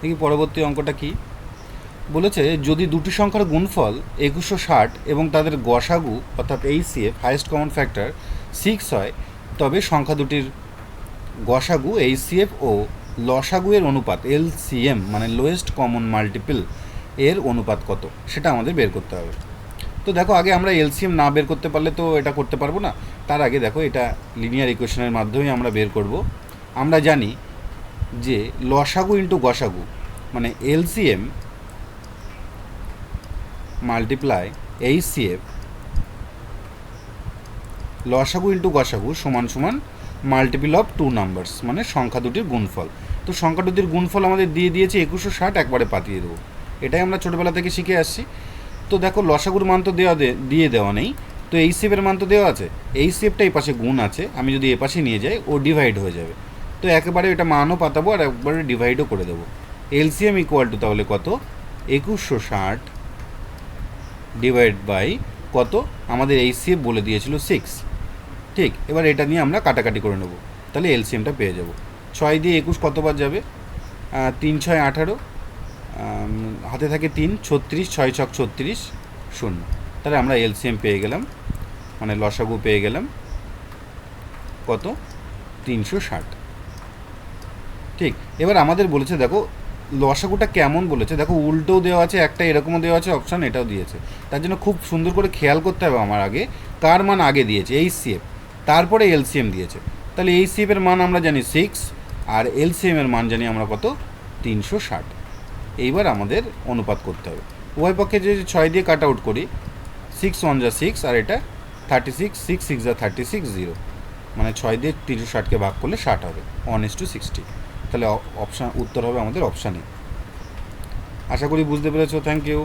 দেখি পরবর্তী অঙ্কটা কি? বলেছে, যদি দুটি সংখ্যার গুণফল একুশশো ষাট এবং তাদের গসাগু, অর্থাৎ HCF highest common factor six হয়, তবে সংখ্যা দুটির গসাগু এইচসিএফ ও লসাগু এর অনুপাত এলসিএম মানে লোয়েস্ট কমন মাল্টিপল এর অনুপাত কত? সেটা আমাদের বের করতে হবে। তো দেখো, আগে আমরা এলসিএম না বের করতে পারলে তো এটা করতে পারব না। তার আগে দেখো, এটা লিনিয়ার ইকুয়েশনের মাধ্যমে আমরা বের করব। আমরা জানি যে লসাগু ইন্টু গসাগু মানে এলসিএম মাল্টিপ্লাই এইচসিএফ লসাগু ইন্টু গসাগু সমান সমান মাল্টিপল অফ টু নাম্বারস মানে সংখ্যা দুটির গুণফল। তো সংখ্যা দুটির গুণফল আমাদের দিয়ে দিয়েছে একুশশো ষাট, একবারে পাতিয়ে দেবো। এটাই আমরা ছোটোবেলা থেকে শিখে আসছি। তো দেখো, লসাগুর মান তো দেওয়া দিয়ে দেওয়া নেই। তো এই সেপের মান তো দেওয়া আছে। এই সেপটা এই পাশে গুণ আছে। আমি যদি এ পাশে নিয়ে যাই, ও ডিভাইড হয়ে যাবে। তো একেবারে এটা মানও পাতাবো আর একবারে ডিভাইডও করে দেবো। এলসিএম ইকুয়াল টু তাহলে কত? একুশশো ষাট ডিভাইড বাই কত? আমাদের এই সিএফ বলে দিয়েছিল সিক্স ঠিক, এবার এটা নিয়ে আমরা কাটাকাটি করে নেব। তাহলে এলসিএমটা পেয়ে যাব। ছয় দিয়ে একুশ কতবার যাবে? তিন ছয় আঠারো। হাতে থাকে তিন, ছত্রিশ, ছয় ছক ছত্রিশ, শূন্য। তাহলে আমরা এলসিএম পেয়ে গেলাম। মানে লসাগু পেয়ে গেলাম। কত? তিনশো ষাট। ঠিক। এবার আমাদের বলেছে, দেখো, লসাগুটা কেমন বলেছে? দেখো, উল্টোও দেওয়া আছে, একটা এরকমও দেওয়া আছে অপশান এটাও দিয়েছে। তার জন্য খুব সুন্দর করে খেয়াল করতে হবে আমার আগে। কার মান আগে দিয়েছে? এই সিএফ তারপরে এলসিএম দিয়েছে। তাহলে এই সিএফের মান আমরা জানি সিক্স আর এলসিএম এর মান জানি আমরা কত? তিনশো ষাট। এইবার আমাদের অনুপাত করতে হবে। উভয় পক্ষে যদি ছয় দিয়ে কাট আউট করি সিক্স ওয়ান যা সিক্স আর এটা থার্টি সিক্স সিক্স সিক্স যা থার্টি সিক্স জিরো মানে ছয় দিয়ে তিনশো ষাটকে ভাগ করলে ষাট হবে। ওয়ান ইস টু সিক্সটি তাহলে অপশান উত্তর হবে আমাদের অপশানে আশা করি বুঝতে পেরেছ। Thank you